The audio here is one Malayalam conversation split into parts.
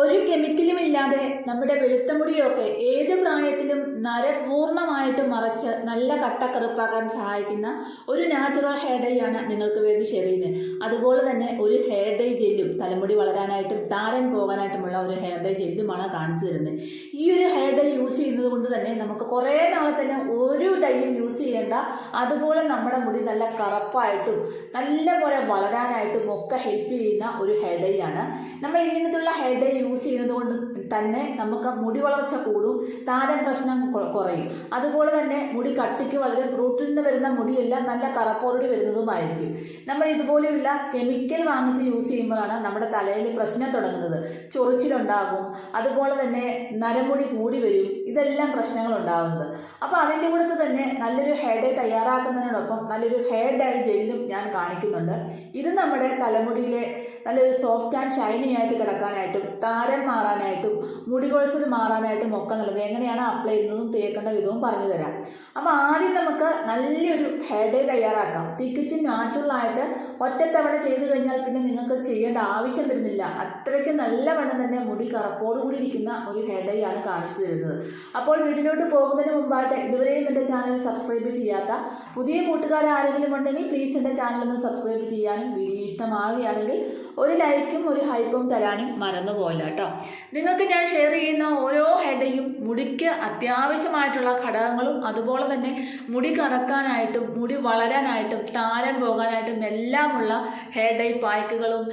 ഒരു കെമിക്കലും ഇല്ലാതെ നമ്മുടെ വെളുത്ത മുടിയൊക്കെ ഏത് പ്രായത്തിലും നര പൂർണമായിട്ട് മറച്ച് നല്ല കട്ടക്കറുപ്പാക്കാൻ സഹായിക്കുന്ന ഒരു നാച്ചുറൽ ഹെയർ ഡൈ ആണ് നിങ്ങൾക്ക് വേണ്ടി ഷെയർ ചെയ്യുന്നത്. അതുപോലെ തന്നെ ഒരു ഹെയർ ഡൈ ജെല്ലും തലമുടി വളരാനായിട്ടും താരൻ പോകാനായിട്ടുമുള്ള ഒരു ഹെയർ ഡൈ ജെല്ലുമാണ് കാണിച്ചു തരുന്നത്. ഈ ഒരു ഹെയർ ഡൈ യൂസ് ചെയ്യുന്നത് കൊണ്ട് തന്നെ നമുക്ക് കുറേ നാളെ തന്നെ ഒരു ഡൈയും യൂസ് ചെയ്യേണ്ട. അതുപോലെ നമ്മുടെ മുടി നല്ല കറുപ്പായിട്ടും നല്ല പോലെ വളരാനായിട്ടും ഒക്കെ ഹെൽപ്പ് ചെയ്യുന്ന ഒരു ഹെയർ ഡൈ ആണ്. നമ്മൾ ഇങ്ങനത്തുള്ള ഹെയർ ഡൈ യൂസ് ചെയ്യുന്നത് കൊണ്ട് തന്നെ നമുക്ക് മുടി വളർച്ച കൂടും താരൻ പ്രശ്നം കുറയും. അതുപോലെ തന്നെ മുടി കട്ടിക്ക് വളരെ റൂട്ടിൽ നിന്ന് വരുന്ന മുടിയെല്ലാം നല്ല കറപ്പോടി വരുന്നതുമായിരിക്കും. നമ്മൾ ഇതുപോലെയുള്ള കെമിക്കൽ വാങ്ങിച്ച് യൂസ് ചെയ്യുമ്പോഴാണ് നമ്മുടെ തലയിൽ പ്രശ്നം തുടങ്ങുന്നത്. ചൊറിച്ചിലുണ്ടാകും അതുപോലെ തന്നെ നരമുടി കൂടി വരും ഇതെല്ലാം പ്രശ്നങ്ങൾ ഉണ്ടാകുന്നത് അപ്പോൾ അതിന്റെ കൂടെ തന്നെ നല്ലൊരു ഹെയർ ഡേ തയ്യാറാക്കുന്നതിനോടൊപ്പം നല്ലൊരു ഹെയർ ഡൈ ജെല്ലും ഞാൻ കാണിക്കുന്നുണ്ട്. ഇത് നമ്മുടെ തലമുടിയിലെ നല്ലൊരു സോഫ്റ്റ് ആൻഡ് ഷൈനി ആയിട്ട് കിടക്കാനായിട്ടും താരൻ മാറാനായിട്ടും മുടി കൊഴിച്ചിൽ മാറാനായിട്ടും ഒക്കെ നല്ലത്. എങ്ങനെയാണ് അപ്ലൈ ചെയ്യുന്നതും തേക്കേണ്ട വിധവും പറഞ്ഞു തരാം. അപ്പോൾ ആദ്യം നമുക്ക് നല്ലൊരു ഹെയർ ഡേ തയ്യാറാക്കാം. തികച്ചും നാച്ചുറലായിട്ട് ഒറ്റത്തവണ ചെയ്തു കഴിഞ്ഞാൽ പിന്നെ നിങ്ങൾക്ക് ചെയ്യേണ്ട ആവശ്യം വരുന്നില്ല. അത്രയ്ക്ക് നല്ല വണ്ണം തന്നെ മുടി കറപ്പോട് കൂടി ഇരിക്കുന്ന ഒരു ഹെയർ ആണ് കാണിച്ചു തരുന്നത്. അപ്പോൾ വീട്ടിലോട്ട് പോകുന്നതിന് മുമ്പായിട്ട് ഇതുവരെയും എന്റെ ചാനൽ സബ്സ്ക്രൈബ് ചെയ്യാത്ത പുതിയ കൂട്ടുകാർ ആരെങ്കിലും ഉണ്ടെങ്കിൽ പ്ലീസ് എന്റെ ചാനൽ ഒന്ന് സബ്സ്ക്രൈബ് ചെയ്യാനും വീഡിയോ ഇഷ്ടമാവുകയാണെങ്കിൽ ഒരു ലൈക്കും ഒരു ഹൈപ്പും തരാനും മറന്നു പോയില്ല കേട്ടോ. നിങ്ങൾക്ക് ഞാൻ ഷെയർ ചെയ്യുന്ന ഓരോ ഹെഡയും മുടിക്ക് അത്യാവശ്യമായിട്ടുള്ള ഘടകങ്ങളും അതുപോലെ തന്നെ മുടി കറക്കാനായിട്ടും മുടി വളരാനായിട്ടും താരൻ പോകാനായിട്ടും എല്ലാമുള്ള ഹെയർ ഡൈ പായ്ക്കുകളും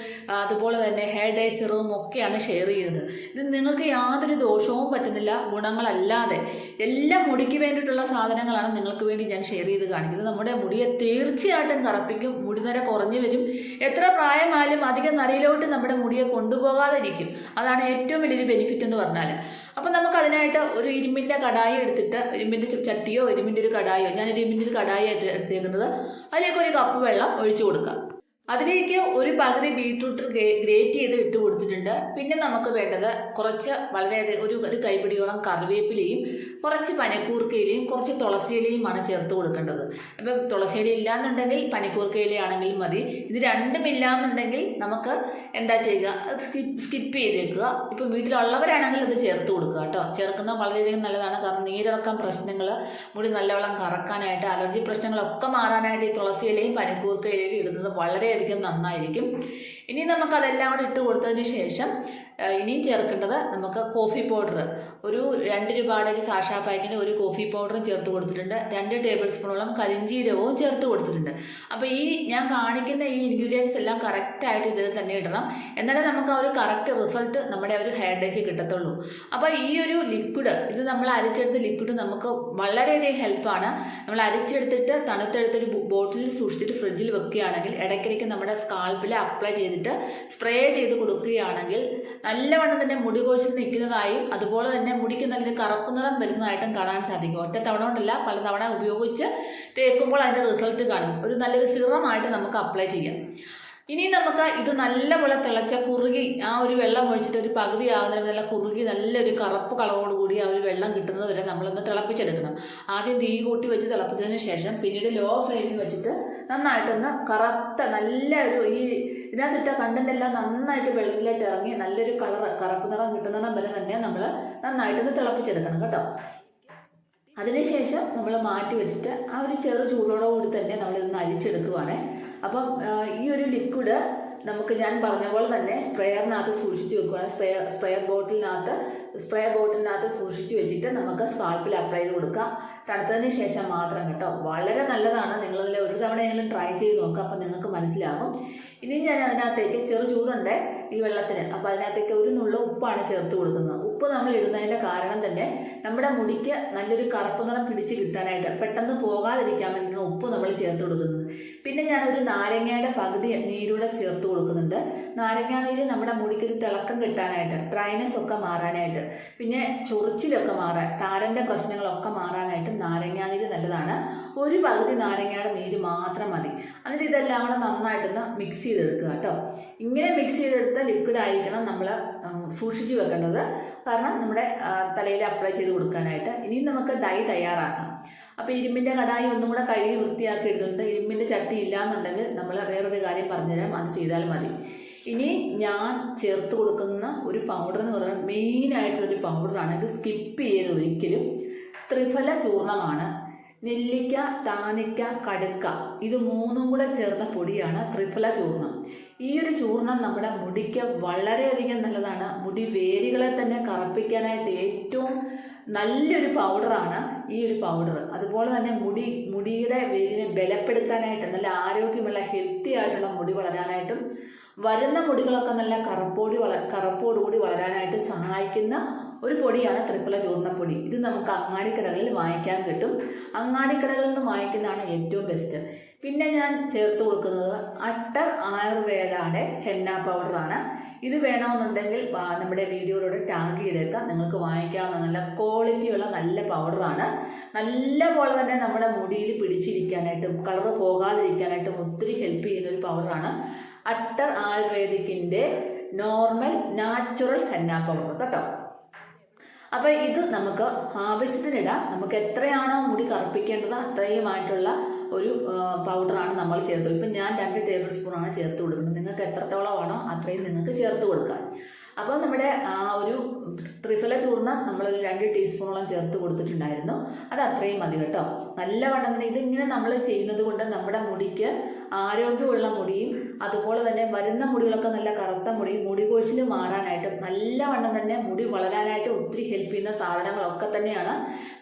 അതുപോലെ തന്നെ ഹെയർ ഡൈ സിറവും ഒക്കെയാണ് ഷെയർ ചെയ്യുന്നത്. ഇത് നിങ്ങൾക്ക് യാതൊരു ദോഷവും പറ്റുന്നില്ല ഗുണങ്ങളല്ലാതെ. എല്ലാം മുടിക്ക് വേണ്ടിയിട്ടുള്ള സാധനങ്ങളാണ് നിങ്ങൾക്ക് വേണ്ടി ഞാൻ ഷെയർ ചെയ്ത് കാണിക്കുന്നത്. നമ്മുടെ മുടിയെ തീർച്ചയായിട്ടും കറപ്പിക്കും മുടി നിര കുറഞ്ഞു വരും. എത്ര പ്രായമായാലും അധികം നരയിലോട്ട് നമ്മുടെ മുടിയെ കൊണ്ടുപോകാതിരിക്കും. അതാണ് ഏറ്റവും വലിയൊരു ബെനിഫിറ്റ് എന്ന് പറഞ്ഞാൽ അപ്പം നമുക്കതിനായിട്ട് ഒരു ഇരുമ്പിന്റെ കടായി എടുത്തിട്ട് ഇരുമ്പിന്റെ ചട്ടിയോ ഇരുമ്പിന്റെ ഒരു കടായോ ഞാൻ ഇരുമ്പിന്റെ ഒരു കടായി എടുത്തേക്കുന്നത്. അതിലേക്ക് ഒരു കപ്പ് വെള്ളം ഒഴിച്ചു കൊടുക്കാം അതിലേക്ക് ഒരു പകുതി ബീട്രൂട്ട് ഗ്രേറ്റ് ചെയ്ത് ഇട്ട് കൊടുത്തിട്ടുണ്ട്. പിന്നെ നമുക്ക് വേണ്ടത് കുറച്ച് വളരെയധികം ഒരു ഒരു കൈപ്പിടിയോളം കറിവേപ്പിലയും കുറച്ച് പനിക്കൂർക്കയിലയും കുറച്ച് തുളസിയിലയുമാണ് ചേർത്ത് കൊടുക്കേണ്ടത്. അപ്പം തുളസിയില ഇല്ലാന്നുണ്ടെങ്കിൽ പനിക്കൂർക്കയിലയാണെങ്കിലും മതി. ഇത് രണ്ടും ഇല്ലാന്നുണ്ടെങ്കിൽ നമുക്ക് എന്താ ചെയ്യുക? സ്കിപ്പ് സ്കിപ്പ് ചെയ്തേക്കുക. ഇപ്പം വീട്ടിലുള്ളവരാണെങ്കിൽ അത് ചേർത്ത് കൊടുക്കുക കേട്ടോ. ചേർക്കുന്നത് വളരെയധികം നല്ലതാണ്. കാരണം നീരിറക്കാൻ പ്രശ്നങ്ങൾ മുടി നല്ലവണ്ണം കറക്കാനായിട്ട് അലർജി പ്രശ്നങ്ങളൊക്കെ മാറാനായിട്ട് ഈ തുളസിയിലയും പനിക്കൂർക്കയിലയും ഇടുന്നത് വളരെയധികം നന്നായിരിക്കും. ഇനി നമുക്കതെല്ലാം കൂടെ ഇട്ട് കൊടുത്തതിന് ശേഷം ഇനിയും ചേർക്കേണ്ടത് നമുക്ക് കോഫി പൗഡർ ഒരു രണ്ട് രൂപയുടെ ഒരു സാഷാ പാക്കിന് ഒരു കോഫി പൗഡറും ചേർത്ത് കൊടുത്തിട്ടുണ്ട്. രണ്ട് ടേബിൾ സ്പൂണോളം കരിഞ്ചീരകവും ചേർത്ത് കൊടുത്തിട്ടുണ്ട്. അപ്പോൾ ഈ ഞാൻ കാണിക്കുന്ന ഈ ഇൻഗ്രീഡിയൻസ് എല്ലാം കറക്റ്റായിട്ട് ഇതിൽ തന്നെ ഇടണം. എന്നാലേ നമുക്ക് ആ ഒരു കറക്റ്റ് റിസൾട്ട് നമ്മുടെ ഒരു ഹെയർ ഡേക്ക് കിട്ടത്തുള്ളൂ. അപ്പോൾ ഈ ഒരു ലിക്വിഡ് ഇത് നമ്മൾ അരിച്ചെടുത്ത ലിക്വിഡ് നമുക്ക് വളരെയധികം ഹെൽപ്പാണ് നമ്മൾ അരിച്ചെടുത്തിട്ട് തണുത്തെടുത്തൊരു ബോട്ടിലിൽ സൂക്ഷിച്ചിട്ട് ഫ്രിഡ്ജിൽ വെക്കുകയാണെങ്കിൽ ഇടയ്ക്കിടയ്ക്ക് നമ്മുടെ സ്കാൾപ്പിൽ അപ്ലൈ ചെയ്തിട്ട് സ്പ്രേ ചെയ്ത് കൊടുക്കുകയാണെങ്കിൽ നല്ലവണ്ണം തന്നെ മുടി കൊഴിച്ചിട്ട് നിൽക്കുന്നതായും അതുപോലെ തന്നെ മുടിക്ക് നല്ലൊരു കറുപ്പ് നിറം വരുന്നതായിട്ടും കാണാൻ സാധിക്കും. ഒറ്റ തവണ കൊണ്ടല്ല പല തവണ ഉപയോഗിച്ച് തേക്കുമ്പോൾ അതിന്റെ റിസൾട്ട് കാണും. ഒരു നല്ലൊരു സിറമായിട്ട് നമുക്ക് അപ്ലൈ ചെയ്യാം. ഇനി നമുക്ക് ഇത് നല്ലപോലെ തിളച്ച കുറുകി ആ ഒരു വെള്ളം ഒഴിച്ചിട്ട് ഒരു പകുതി ആകുന്നതിന് നല്ല കുറുകി നല്ലൊരു കറുപ്പ് കളറോട് കൂടി ആ ഒരു വെള്ളം കിട്ടുന്നത് വരെ നമ്മളൊന്ന് തിളപ്പിച്ചെടുക്കണം. ആദ്യം തീ കൂട്ടി വെച്ച് തിളപ്പിച്ചതിന് ശേഷം പിന്നീട് ലോ ഫ്ലെയിമിൽ വെച്ചിട്ട് നന്നായിട്ടൊന്ന് കറുത്ത നല്ല ഒരു ഈ ഇതിനകത്തിട്ട കണ്ടന്റ് എല്ലാം നന്നായിട്ട് വെള്ളത്തിലായിട്ട് ഇറങ്ങി നല്ലൊരു കളർ കറുപ്പ് നിറം കിട്ടുന്ന വരെ തന്നെ നമ്മൾ നന്നായിട്ടൊന്ന് തിളപ്പിച്ചെടുക്കണം കേട്ടോ. അതിനുശേഷം നമ്മൾ മാറ്റി വെച്ചിട്ട് ആ ഒരു ചെറു ചൂടോടുകൂടി തന്നെ നമ്മളിതൊന്ന് അരിച്ചെടുക്കുവാണ്. അപ്പം ഈ ഒരു ലിക്വിഡ് നമുക്ക് ഞാൻ പറഞ്ഞ പോലെ തന്നെ സ്പ്രെയറിനകത്ത് സൂക്ഷിച്ച് വെക്കുകയാണ് സ്പ്രെയർ സ്പ്രെയർ ബോട്ടിലിനകത്ത് സ്പ്രേയർ ബോട്ടിലിനകത്ത് സൂക്ഷിച്ച് വെച്ചിട്ട് നമുക്ക് സ്കാൾപ്പിൽ അപ്ലൈ ചെയ്ത് കൊടുക്കാം. തണുത്തതിന് ശേഷം മാത്രം കേട്ടോ. വളരെ നല്ലതാണ്. നിങ്ങളതിൽ ഒരു തവണയെങ്കിലും ട്രൈ ചെയ്ത് നോക്കുക അപ്പം നിങ്ങൾക്ക് മനസ്സിലാകും. ഇനി ഞാൻ അതിനകത്തേക്ക് ചെറു ചൂടുണ്ട് ഈ വെള്ളത്തിന്. അപ്പോൾ അതിനകത്തേക്ക് ഒരു നുള്ള ഉപ്പാണ് ചേർത്ത് കൊടുക്കുന്നത്. ഉപ്പ് നമ്മൾ ഇടുന്നതിന്റെ കാരണം തന്നെ നമ്മുടെ മുടിക്ക് നല്ലൊരു കറുപ്പ് നിറം പിടിച്ച് കിട്ടാനായിട്ട് പെട്ടെന്ന് പോകാതിരിക്കാൻ വേണ്ടിയാണ് ഉപ്പ് നമ്മൾ ചേർത്ത് കൊടുക്കുന്നത്. പിന്നെ ഞാനൊരു നാരങ്ങയുടെ പകുതി നീരൂടെ ചേർത്ത് കൊടുക്കുന്നുണ്ട്. നാരങ്ങാ നീര് നമ്മുടെ മുടിക്ക് ഒരു തിളക്കം കിട്ടാനായിട്ട് ഡ്രൈനസ് ഒക്കെ മാറാനായിട്ട് പിന്നെ ചൊറിച്ചിലൊക്കെ മാറാൻ താരന്റെ പ്രശ്നങ്ങളൊക്കെ മാറാനായിട്ട് നാരങ്ങാ നീര് നല്ലതാണ്. ഒരു പകുതി നാരങ്ങയുടെ നീര് മാത്രം മതി. എന്നിട്ട് ഇതെല്ലാം കൂടെ നന്നായിട്ടൊന്ന് മിക്സ് ചെയ്തെടുക്കുക കേട്ടോ. ഇങ്ങനെ മിക്സ് ചെയ്തെടുത്ത ലിക്വിഡ് ആയിരിക്കണം നമ്മൾ സൂക്ഷിച്ചു വെക്കേണ്ടത്. കാരണം നമ്മുടെ തലയിൽ അപ്ലൈ ചെയ്ത് കൊടുക്കാനായിട്ട്. ഇനിയും നമുക്ക് ഡൈ തയ്യാറാക്കാം. അപ്പോൾ ഇരുമ്പിന്റെ കടായി ഒന്നും കൂടെ കഴുകി വൃത്തിയാക്കി എടുത്തിട്ടുണ്ട്. ഇരുമ്പിന്റെ ചട്ടി ഇല്ലാന്നുണ്ടെങ്കിൽ നമ്മൾ വേറൊരു കാര്യം പറഞ്ഞുതരാം. അത് ചെയ്താൽ മതി. ഇനി ഞാൻ ചേർത്ത് കൊടുക്കുന്ന ഒരു പൗഡർ എന്ന് പറയുന്നത് മെയിനായിട്ടുള്ളൊരു പൗഡറാണ് ഇത് സ്കിപ്പ് ചെയ്യരുത് ഒരിക്കലും. ത്രിഫല ചൂർണമാണ്. നെല്ലിക്ക താനിക്ക കടുക്ക. ഇത് മൂന്നും കൂടെ ചേർന്ന പൊടിയാണ് ത്രിഫല ചൂർണം. ഈ ഒരു ചൂർണം നമ്മുടെ മുടിക്ക് വളരെയധികം നല്ലതാണ്. മുടി വേരുകളെ തന്നെ കറപ്പിക്കാനായിട്ട് ഏറ്റവും നല്ലൊരു പൗഡറാണ് ഈ ഒരു പൗഡർ അതുപോലെ തന്നെ മുടി മുടിയുടെ വേരിനെ ബലപ്പെടുത്താനായിട്ട് നല്ല ആരോഗ്യമുള്ള ഹെൽത്തി ആയിട്ടുള്ള മുടി വളരാനായിട്ടും വരുന്ന മുടികളൊക്കെ നല്ല കറപ്പോടി വള കറപ്പോടുകൂടി വളരാനായിട്ട് സഹായിക്കുന്ന ഒരു പൊടിയാണ് ത്രിഫല ചൂർണപ്പൊടി ഇത് നമുക്ക് അങ്ങാടിക്കടകളിൽ വാങ്ങിക്കാൻ കിട്ടും. അങ്ങാടിക്കടകളിൽ നിന്ന് വാങ്ങിക്കുന്നതാണ് ഏറ്റവും ബെസ്റ്റ് പിന്നെ ഞാൻ ചേർത്ത് കൊടുക്കുന്നത് അട്ടർ ആയുർവേദയുടെ ഹെന്ന പൗഡറാണ്. ഇത് വേണമെന്നുണ്ടെങ്കിൽ നമ്മുടെ വീഡിയോയിലൂടെ ടാഗ് ചെയ്തേക്കാം. നിങ്ങൾക്ക് വാങ്ങിക്കാവുന്ന നല്ല ക്വാളിറ്റിയുള്ള നല്ല പൗഡറാണ്. നല്ല പോലെ തന്നെ നമ്മുടെ മുടിയിൽ പിടിച്ചിരിക്കാനായിട്ടും കളർ പോകാതിരിക്കാനായിട്ടും ഒത്തിരി ഹെൽപ്പ് ചെയ്യുന്ന ഒരു പൗഡറാണ്. അട്ടർ ആയുർവേദിക്കിന്റെ നോർമൽ നാച്ചുറൽ ഹെന്ന പൗഡർ കേട്ടോ. അപ്പോൾ ഇത് നമുക്ക് ആവശ്യത്തിനിടാം നമുക്ക് എത്രയാണോ മുടി കറുപ്പിക്കേണ്ടത് അത്രയുമായിട്ടുള്ള ഒരു പൗഡറാണ് നമ്മൾ ചേർത്ത്. ഇപ്പം ഞാൻ രണ്ട് ടേബിൾ സ്പൂണാണ് ചേർത്ത് കൊടുക്കുന്നത്. നിങ്ങൾക്ക് എത്രത്തോളം എത്രത്തോളമാണോ അത്രയും നിങ്ങൾക്ക് ചേർത്ത് കൊടുക്കാം. അപ്പോൾ നമ്മുടെ ആ ഒരു ത്രിഫല ചൂർണം നമ്മളൊരു രണ്ട് ടീസ്പൂണോളം ചേർത്ത് കൊടുത്തിട്ടുണ്ടായിരുന്നു. അത് അത്രയും മതി കേട്ടോ. നല്ല വണ്ണം ഇത് ഇതിങ്ങനെ നമ്മൾ ചെയ്യുന്നത് കൊണ്ട് നമ്മുടെ മുടിക്ക് ആരോഗ്യമുള്ള മുടിയും അതുപോലെ തന്നെ വരുന്ന മുടികളൊക്കെ നല്ല കറുത്ത മുടി മുടി കൊഴിച്ചിൽ മാറാനായിട്ട് നല്ല വണ്ണം തന്നെ മുടി വളരാനായിട്ട് ഒത്തിരി ഹെൽപ്പ് ചെയ്യുന്ന സാധനങ്ങളൊക്കെ തന്നെയാണ്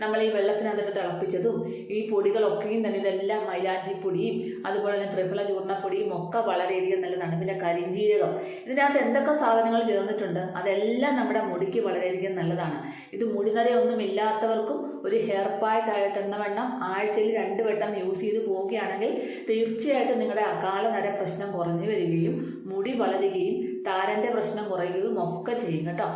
നമ്മൾ ഈ വെള്ളത്തിനകത്തിട്ട് തിളപ്പിച്ചതും. ഈ പൊടികളൊക്കെയും തന്നെ ഇതെല്ലാം മൈലാഞ്ചി പൊടിയും അതുപോലെ തന്നെ ത്രിഫല ചൂർണപ്പൊടിയും ഒക്കെ വളരെയധികം നല്ലതാണ് പിന്നെ കരിഞ്ജീരകം ഇതിനകത്ത് എന്തൊക്കെ സാധനങ്ങൾ ചേർന്നിട്ടുണ്ട്? അതെല്ലാം നമ്മുടെ മുടിക്ക് വളരെയധികം നല്ലതാണ്. ഇത് മുടി മുടിനരയൊന്നും ഇല്ലാത്തവർക്കും ഒരു ഹെയർ പാക്ക് ആയിട്ട് എന്ന വണ്ണം ആഴ്ചയിൽ രണ്ട് വട്ടം യൂസ് ചെയ്ത് പോവുകയാണെങ്കിൽ തീർച്ചയായിട്ടും നിങ്ങളുടെ അകാല നര പ്രശ്നം കുറഞ്ഞു വരികയും മുടി വളരുകയും താരന്റെ പ്രശ്നം കുറയുകയും ഒക്കെ ചെയ്യും കേട്ടോ.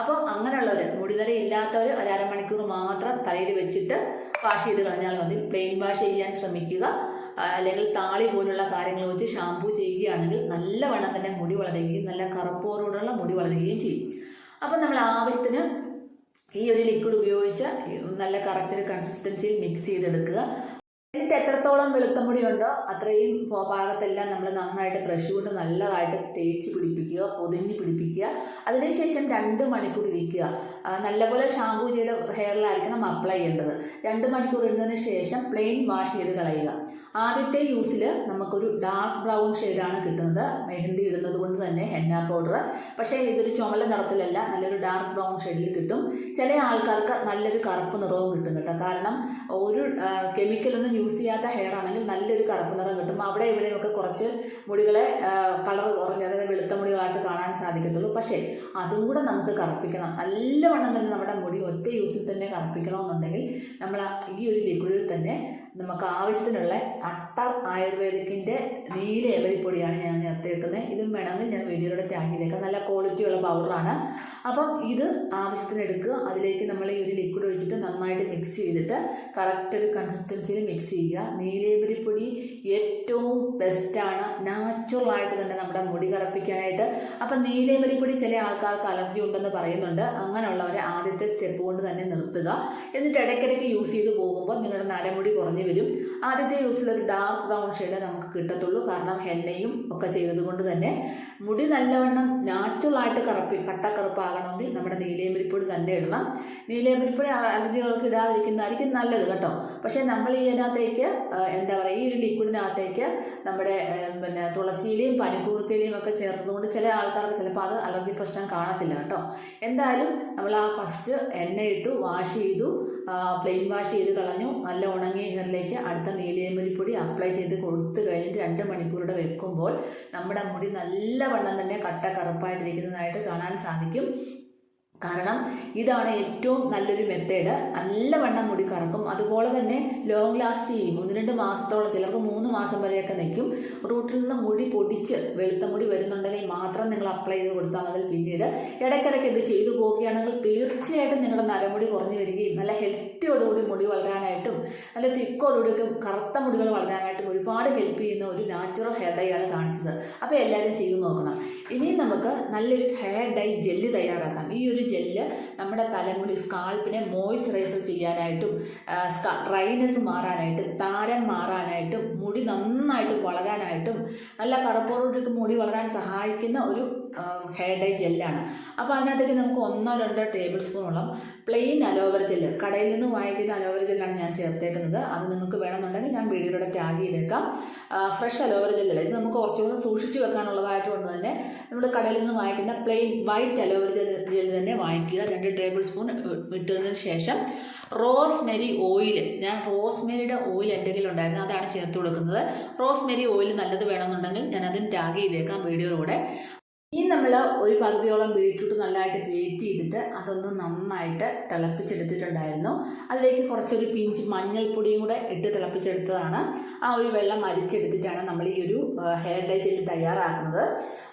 അപ്പം അങ്ങനെയുള്ളവർ മുടിനര ഇല്ലാത്തവർ ഒരു അരമണിക്കൂർ മാത്രം തലയിൽ വെച്ചിട്ട് വാഷ് ചെയ്ത് കളഞ്ഞാൽ മതി. പ്ലെയിൻ വാഷ് ചെയ്യാൻ ശ്രമിക്കുക. അല്ലെങ്കിൽ താളി പോലുള്ള കാര്യങ്ങൾ വെച്ച് ഷാമ്പൂ ചെയ്യുകയാണെങ്കിൽ നല്ലവണ്ണം തന്നെ മുടി വളരുകയും നല്ല കറുപ്പോറോടുള്ള മുടി വളരുകയും ചെയ്യും. അപ്പം നമ്മൾ ആവശ്യത്തിന് ഈ ഒരു ലിക്വിഡ് ഉപയോഗിച്ച് നല്ല കറക്റ്റ് ഒരു കൺസിസ്റ്റൻസിയിൽ മിക്സ് ചെയ്തെടുക്കുക. എന്നിട്ട് എത്രത്തോളം വെളുത്ത മുടി ഉണ്ടോ അത്രയും ഭാഗത്തെല്ലാം നമ്മൾ നന്നായിട്ട് ബ്രഷ് കൊണ്ട് നല്ലതായിട്ട് തേച്ച് പിടിപ്പിക്കുക പൊതിഞ്ഞ് പിടിപ്പിക്കുക. അതിനുശേഷം രണ്ട് മണിക്കൂർ ഇരിക്കുക. നല്ലപോലെ ഷാമ്പൂ ചെയ്ത ഹെയറിലായിരിക്കണം അപ്ലൈ ചെയ്യേണ്ടത്. രണ്ട് മണിക്കൂർ ഇടുന്നതിന് ശേഷം പ്ലെയിൻ വാഷ് ചെയ്ത് കളയുക. ആദ്യത്തെ യൂസിൽ നമുക്കൊരു ഡാർക്ക് ബ്രൗൺ ഷെയ്ഡാണ് കിട്ടുന്നത്. മെഹന്തി ഇടുന്നത് കൊണ്ട് തന്നെ ഹെന്ന പൗഡർ പക്ഷേ ഇതൊരു ചുമല നിറത്തിലല്ല നല്ലൊരു ഡാർക്ക് ബ്രൗൺ ഷെയ്ഡിൽ കിട്ടും. ചില ആൾക്കാർക്ക് നല്ലൊരു കറുപ്പ് നിറവും കിട്ടും കേട്ടോ. കാരണം ഒരു കെമിക്കലൊന്നും യൂസ് ചെയ്യാത്ത ഹെയർ ആണെങ്കിൽ നല്ലൊരു കറുപ്പ് നിറം കിട്ടും. അവിടെ ഇവിടെയൊക്കെ കുറച്ച് മുടികളെ കളർ കുറഞ്ഞ അതായത് വെളുത്ത മുടികളായിട്ട് കാണാൻ സാധിക്കത്തുള്ളൂ. പക്ഷേ അതും കൂടെ നമുക്ക് കറുപ്പിക്കണം. നല്ലവണ്ണം തന്നെ നമ്മുടെ മുടി ഒറ്റ യൂസിൽ തന്നെ കറുപ്പിക്കണമെന്നുണ്ടെങ്കിൽ നമ്മൾ ഈ ഒരു ലിക്വിഡിൽ തന്നെ നമുക്ക് ആവശ്യത്തിനുള്ള അട്ടർ ആയുർവേദിക്കിന്റെ നീല എവരിപ്പൊടിയാണ് ഞാൻ നേരത്തെ വെക്കുന്നത് ഇതും വേണമെങ്കിൽ ഞാൻ വീഡിയോയുടെ ടാങ്കിലേക്ക് നല്ല ക്വാളിറ്റിയുള്ള പൗഡറാണ് അപ്പം ഇത് ആവശ്യത്തിന് എടുക്കുക. അതിലേക്ക് നമ്മൾ ഈ ഒരു ലിക്വിഡ് ഒഴിച്ചിട്ട് നന്നായിട്ട് മിക്സ് ചെയ്തിട്ട് കറക്റ്റ് ഒരു കൺസിസ്റ്റൻസിയിൽ മിക്സ് ചെയ്യുക. നീലേപരിപ്പൊടി ഏറ്റവും ബെസ്റ്റാണ് നാച്ചുറലായിട്ട് തന്നെ നമ്മുടെ മുടി കറപ്പിക്കാനായിട്ട്. അപ്പം നീലേപരിപ്പൊടി ചില ആൾക്കാർക്ക് അലർജി ഉണ്ടെന്ന് പറയുന്നുണ്ട്. അങ്ങനെയുള്ളവരെ ആദ്യത്തെ സ്റ്റെപ്പ് കൊണ്ട് തന്നെ നിർത്തുക. എന്നിട്ട് ഇടയ്ക്കിടയ്ക്ക് യൂസ് ചെയ്ത് പോകുമ്പോൾ നിങ്ങളുടെ നരമുടി കുറഞ്ഞു വരും. ആദ്യത്തെ യൂസിൽ ഒരു ഡാർക്ക് ബ്രൗൺ ഷെയ്ഡ് നമുക്ക് കിട്ടത്തുള്ളൂ. കാരണം ഹെന്നയും ഒക്കെ ചെയ്തത് കൊണ്ട് തന്നെ മുടി നല്ലവണ്ണം നാച്ചുറലായിട്ട് കറുപ്പി കട്ടക്കറുപ്പാകണമെങ്കിൽ നമ്മുടെ നീലയമ്പരിപ്പൊടി തന്നെ ഇടണം. നീലയമ്പരിപ്പൊടി അലർജികൾക്ക് ഇടാതിരിക്കുന്നതായിരിക്കും നല്ലത് കേട്ടോ. പക്ഷേ നമ്മൾ ഈ ഇതിനകത്തേക്ക് എന്താ പറയുക ഈ ഒരു ലിക്വിഡിനകത്തേക്ക് നമ്മുടെ പിന്നെ തുളസിയിലെയും പനിക്കൂർക്കയിലെയും ഒക്കെ ചേർത്തതുകൊണ്ട് ചില ആൾക്കാർക്ക് ചിലപ്പോൾ അത് അലർജി പ്രശ്നം കാണത്തില്ല കേട്ടോ. എന്തായാലും നമ്മൾ ആ ഫസ്റ്റ് എണ്ണ ഇട്ടു വാഷ് ചെയ്തു പ്ലെയിൻ വാഷ് ചെയ്ത് കളഞ്ഞു. നല്ല ഉണങ്ങിയ ഹെയറിലേക്ക് അടുത്ത നീലയമരിപ്പൊടി അപ്ലൈ ചെയ്ത് കൊടുത്തു കഴിഞ്ഞിട്ട് രണ്ട് മണിക്കൂറോടെ വെക്കുമ്പോൾ നമ്മുടെ മുടി നല്ല നല്ലവണ്ണം തന്നെ കട്ട കറുപ്പായിട്ടിരിക്കുന്നതായിട്ട് കാണാൻ സാധിക്കും. കാരണം ഇതാണ് ഏറ്റവും നല്ലൊരു മെത്തേഡ് നല്ലവണ്ണം മുടി കറക്കും. അതുപോലെ തന്നെ ലോങ് ലാസ്റ്റ് ചെയ്യും. ഒന്ന് രണ്ട് മാസത്തോളം ചിലർക്ക് മൂന്ന് മാസം വരെയൊക്കെ നിൽക്കും. റൂട്ടിൽ നിന്ന് മുടി പൊടിച്ച് വെളുത്ത മുടി വരുന്നുണ്ടെങ്കിൽ മാത്രം നിങ്ങൾ അപ്ലൈ ചെയ്ത് കൊടുത്താൽ മതി. പിന്നീട് ഇടയ്ക്കിടയ്ക്ക് ഇത് ചെയ്തു പോവുകയാണെങ്കിൽ തീർച്ചയായിട്ടും നിങ്ങളുടെ നരമുടി കുറഞ്ഞു വരികയും നല്ല ഹെൽത്തിയോടുകൂടി മുടി വളരാനായിട്ടും നല്ല തിക്കോടുകൂടി കറുത്ത മുടികൾ വളരാനായിട്ടും ഒരുപാട് ഹെൽപ്പ് ചെയ്യുന്ന ഒരു നാച്ചുറൽ ഹെയർ ഡൈ ആണ് കാണിച്ചത്. അപ്പോൾ എല്ലാവരും ചെയ്തു നോക്കണം. ഇനിയും നമുക്ക് നല്ലൊരു ഹെയർ ഡൈ ജെല്ല് തയ്യാറാക്കാം. ഈ ഒരു ജെല്ല് നമ്മുടെ തലമുടി സ്കാൾപ്പിനെ മോയ്സ്ചറൈസർ ചെയ്യാനായിട്ടും ഡ്രൈനെസ് മാറാനായിട്ടും താരം മാറാനായിട്ടും മുടി നന്നായിട്ട് വളരാനായിട്ടും നല്ല കറുപ്പോടുകൂടി മുടി വളരാൻ സഹായിക്കുന്ന ഒരു ഹെയർ ഡൈ ജെല്ലാണ് അപ്പോൾ അതിനകത്തേക്ക് നമുക്ക് ഒന്നോ രണ്ടോ ടേബിൾ സ്പൂണോളം പ്ലെയിൻ അലോവർ ജെല്ല് കടയിൽ നിന്ന് വാങ്ങിക്കുന്ന അലോവർ ജെല്ലാണ് ഞാൻ ചേർത്തേക്കുന്നത്. അത് നിങ്ങൾക്ക് വേണമെന്നുണ്ടെങ്കിൽ ഞാൻ വീഡിയോയുടെ ടാഗ് ചെയ്തേക്കാം. ഫ്രഷ് അലോവർ ജെല്ലല്ല ഇത് നമുക്ക് കുറച്ചുകൂടെ സൂക്ഷിച്ച് വെക്കാനുള്ളതായതുകൊണ്ട് തന്നെ നമ്മൾ കടയിൽ നിന്ന് വാങ്ങിക്കുന്ന പ്ലെയിൻ വൈറ്റ് അലോവർ ജെല്ല് തന്നെ വാങ്ങിക്കുക. രണ്ട് ടേബിൾ സ്പൂൺ ഇട്ടതിന് ശേഷം റോസ്മെരി ഓയിൽ ഞാൻ റോസ്മെരിയുടെ ഓയിൽ എന്റെ കയ്യിലുണ്ടായിരുന്നു അതാണ് ചേർത്ത് കൊടുക്കുന്നത്. റോസ്മെരി ഓയിൽ നല്ലത് വേണമെന്നുണ്ടെങ്കിൽ ഞാൻ അതിന് ടാഗ് ചെയ്തേക്കാം വീഡിയോയിലൂടെ ഇനി നമ്മൾ ഒരു പകുതിയോളം ബീട്രൂട്ട് നല്ലതായിട്ട് ഗ്രേറ്റ് ചെയ്തിട്ട് അതൊന്ന് നന്നായിട്ട് തിളപ്പിച്ചെടുത്തിട്ടുണ്ടായിരുന്നു. അതിലേക്ക് കുറച്ചൊരു പിഞ്ച് മഞ്ഞൾപ്പൊടിയും കൂടെ ഇട്ട് തിളപ്പിച്ചെടുത്തതാണ്. ആ ഒരു വെള്ളം അരിച്ചെടുത്തിട്ടാണ് നമ്മൾ ഈ ഒരു ഹെയർ ഡൈ ജെല്ല് തയ്യാറാക്കുന്നത്.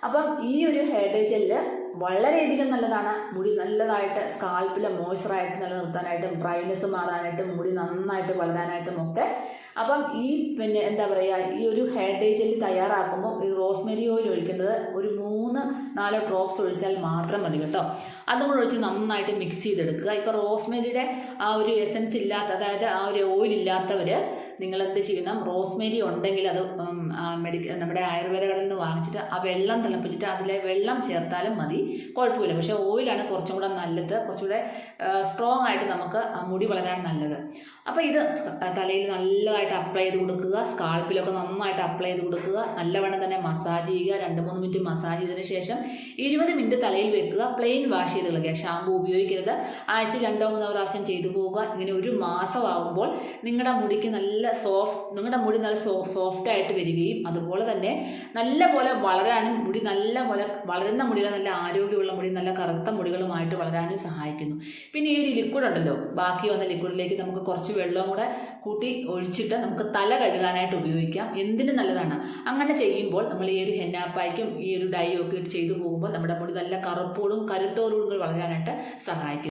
അപ്പം ഈ ഒരു ഹെയർ ഡൈ ജെല്ല് വളരെയധികം നല്ലതാണ്. മുടി നല്ലതായിട്ട് സ്കാൽപ്പിൽ മോയ്സ്ചറായിട്ട് നിലനിർത്താനായിട്ടും ഡ്രൈനെസ് മാറാനായിട്ടും മുടി നന്നായിട്ട് വളരാനായിട്ടും ഒക്കെ. അപ്പം ഈ പിന്നെ എന്താ പറയുക ഈ ഒരു ഹെയർ ഡേ ജെല്ലി തയ്യാറാക്കുമ്പോൾ ഈ റോസ്മെരി ഓയിൽ ഒഴിക്കേണ്ടത് ഒരു മൂന്ന് നാലോ ഡ്രോപ്സ് ഒഴിച്ചാൽ മാത്രം മതി കേട്ടോ. അതും കൂടെ ഒഴിച്ച് നന്നായിട്ട് മിക്സ് ചെയ്തെടുക്കുക. ഇപ്പോൾ റോസ്മെരിയുടെ ആ ഒരു എസൻസ് ഇല്ലാത്ത അതായത് ആ ഒരു ഓയിൽ ഇല്ലാത്തവർ നിങ്ങളെന്ത് ചെയ്യണം? റോസ്മേരി ഉണ്ടെങ്കിൽ അത് മെഡിക്കൽ നമ്മുടെ ആയുർവേദ കടയിൽ നിന്ന് വാങ്ങിച്ചിട്ട് ആ വെള്ളം തിളപ്പിച്ചിട്ട് അതിലെ വെള്ളം ചേർത്താലും മതി. കുഴപ്പമില്ല. പക്ഷേ ഓയിലാണ് കുറച്ചും കൂടെ നല്ലത്. കുറച്ചുകൂടെ സ്ട്രോങ് ആയിട്ട് നമുക്ക് മുടി വളരാൻ നല്ലത്. അപ്പോൾ ഇത് തലയിൽ നല്ലതായിട്ട് അപ്ലൈ ചെയ്ത് കൊടുക്കുക. സ്കാൾപ്പിലൊക്കെ നന്നായിട്ട് അപ്ലൈ ചെയ്ത് കൊടുക്കുക. നല്ലവണ്ണം തന്നെ മസാജ് ചെയ്യുക. രണ്ട് മൂന്ന് മിനിറ്റ് മസാജ് ചെയ്തതിന് ശേഷം ഇരുപത് മിനിറ്റ് തലയിൽ വെക്കുക. പ്ലെയിൻ വാഷ് ചെയ്ത് കളയുക. ഷാമ്പു ഉപയോഗിക്കരുത്. ആഴ്ച രണ്ടോ മൂന്നോ പ്രാവശ്യം ചെയ്തു പോവുക. ഇങ്ങനെ ഒരു മാസമാകുമ്പോൾ നിങ്ങളുടെ മുടിക്ക് നല്ല സോഫ്റ്റ് നിങ്ങളുടെ മുടി നല്ല സോഫ്റ്റ് ആയിട്ട് വരികയും അതുപോലെ തന്നെ നല്ല പോലെ വളരാനും മുടി നല്ല പോലെ വളരുന്ന മുടികൾ നല്ല ആരോഗ്യമുള്ള മുടി നല്ല കറുത്ത മുടികളുമായിട്ട് വളരാനും സഹായിക്കുന്നു. പിന്നെ ഈ ഒരു ലിക്വിഡ് ഉണ്ടല്ലോ ബാക്കി വന്ന ലിക്വിഡിലേക്ക് നമുക്ക് കുറച്ച് വെള്ളവും കൂടെ കൂട്ടി ഒഴിച്ചിട്ട് നമുക്ക് തല കഴുകാനായിട്ട് ഉപയോഗിക്കാം. എന്തിനും നല്ലതാണ്. അങ്ങനെ ചെയ്യുമ്പോൾ നമ്മൾ ഈ ഒരു ഹെന്നാപ്പായ്ക്കും ഈ ഒരു ഡൈ ഒക്കെ ഇട്ട് ചെയ്തു പോകുമ്പോൾ നമ്മുടെ മുടി നല്ല കറുപ്പോടും കരുത്തോടും വളരാനായിട്ട് സഹായിക്കും.